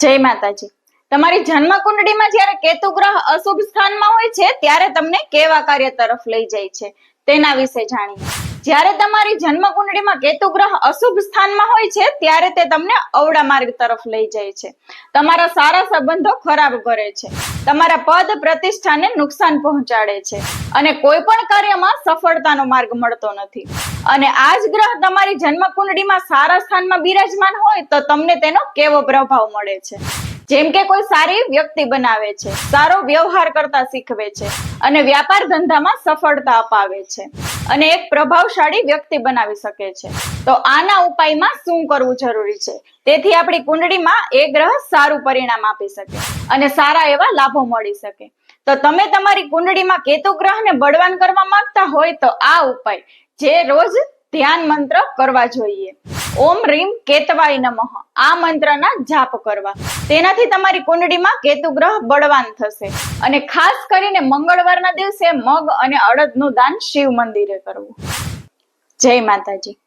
જય માતાજી. તમારી જન્મ કુંડળીમાં જ્યારે કેતુ ગ્રહ અશુભ સ્થાનમાં હોય છે, ત્યારે તમને કેવા કાર્ય તરફ લઈ જાય છે, તેના વિશે જાણીએ. જ્યારે તમારી જન્મ કુંડળીમાં કેતુ ગ્રહ અશુભ સ્થાનમાં હોય છે, ત્યારે તે તમને અવળા માર્ગ તરફ લઈ જાય છે. તમારા સારા સંબંધો ખરાબ કરે છે. તમારા પદ પ્રતિષ્ઠાને નુકસાન પહોંચાડે છે. અને કોઈ પણ કાર્યમાં સફળતાનો માર્ગ મળતો નથી. અને આ જ ગ્રહ તમારી જન્મ કુંડળીમાં સારા સ્થાનમાં બિરાજમાન હોય, તો તમને તેનો કેવો પ્રભાવ મળે છે? જેમ કે કોઈ સારી વ્યક્તિ બનાવે છે, સારો વ્યવહાર કરતા શીખવે છે, અને વ્યાપાર ધંધામાં સફળતા અપાવે છે. અને એક પ્રભાવશાળી વ્યક્તિ બનાવી શકે છે. તો આના ઉપાયમાં શું કરવું જરૂરી છે? તેથી આપણી કુંડળીમાં એ ગ્રહ સારું પરિણામ આપી શકે અને સારા એવા લાભો મળી શકે. તો તમે તમારી કુંડળીમાં કેતુ ગ્રહને બળવાન કરવા માંગતા હોય તો આ ઉપાય જે રોજ ધ્યાન મંત્ર કરવા જોઈએ. ઓમ રીમ કેતવાય નમઃ. આ મંત્રના જાપ કરવા. તેનાથી તમારી કુંડળીમાં કેતુ ગ્રહ બળવાન થશે. અને ખાસ કરીને મંગળવારના દિવસે મગ અને અડદનું દાન શિવ મંદિરે કરવું. જય માતાજી.